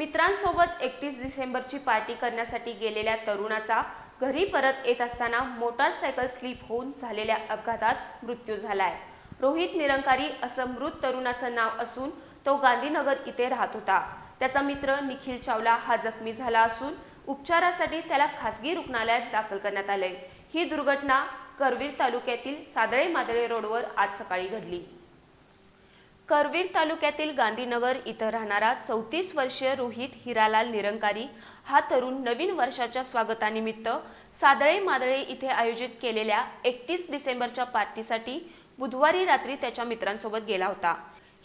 मित्रांसोबत एकतीस डिसेंबरची पार्टी करण्यासाठी गेलेल्या तरुणाचा घरी परत येत असताना मोटारसायकल स्लिप होऊन झालेल्या अपघातात मृत्यू झालाय. रोहित निरंकारी असं मृत तरुणाचं नाव असून तो गांधीनगर इथे राहत होता. त्याचा मित्र निखिल चावला हा जखमी झाला असून उपचारासाठी त्याला खासगी रुग्णालयात दाखल करण्यात आले ही दुर्घटना करवीर तालुक्यातील सादळे मादळे रोडवर आज सकाळी घडली. करवीर तालुक्यातील गांधीनगर इथं राहणारा चौतीस वर्षीय रोहित हिरालाल निरंकारी हा तरुण नवीन वर्षाच्या स्वागतानिमित्त सादळे मादळे इथे आयोजित केलेल्या एकतीस डिसेंबरच्या पार्टीसाठी बुधवारी रात्री त्याच्या मित्रांसोबत गेला होता.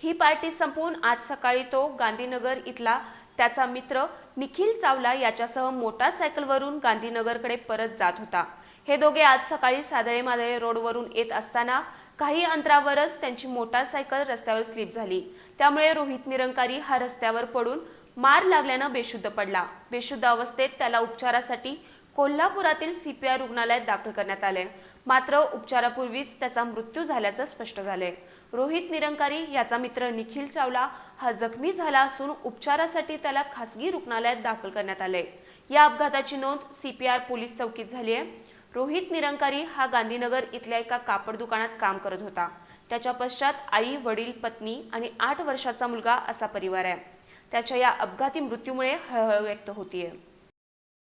ही पार्टी संपवून आज सकाळी तो गांधीनगर इथला त्याचा मित्र निखिल चावला याच्यासह मोटारसायकलवरून गांधीनगरकडे परत जात होता. हे दोघे आज सकाळी सादळे मादळे रोडवरून येत असताना काही अंतरावरच त्यांची मोटारसायकल रस्त्यावर स्लिप झाली. त्यामुळे रोहित निरंकारी हा रस्त्यावर पडून मार लागल्यानं बेशुद्ध पडला. बेशुद्ध अवस्थेत त्याला उपचारासाठी कोल्हापुरातील सीपीआर रुग्णालयात दाखल करण्यात आले. मात्र उपचारापूर्वीच त्याचा मृत्यू झाल्याचं स्पष्ट झालंय. रोहित निरंकारी याचा मित्र निखिल चावला हा जखमी झाला असून उपचारासाठी त्याला खासगी रुग्णालयात दाखल करण्यात आले या अपघाताची नोंद सीपीआर पोलीस चौकीत झाली आहे रोहित निरंकारी हा गांधीनगर इथल्या एका कापड दुकानात काम करत होता. त्याच्या पश्चात आई वडील पत्नी आणि आठ वर्षाचा मुलगा असा परिवार आहे. त्याच्या या अपघाती मृत्यूमुळे हळहळ व्यक्त होतीये.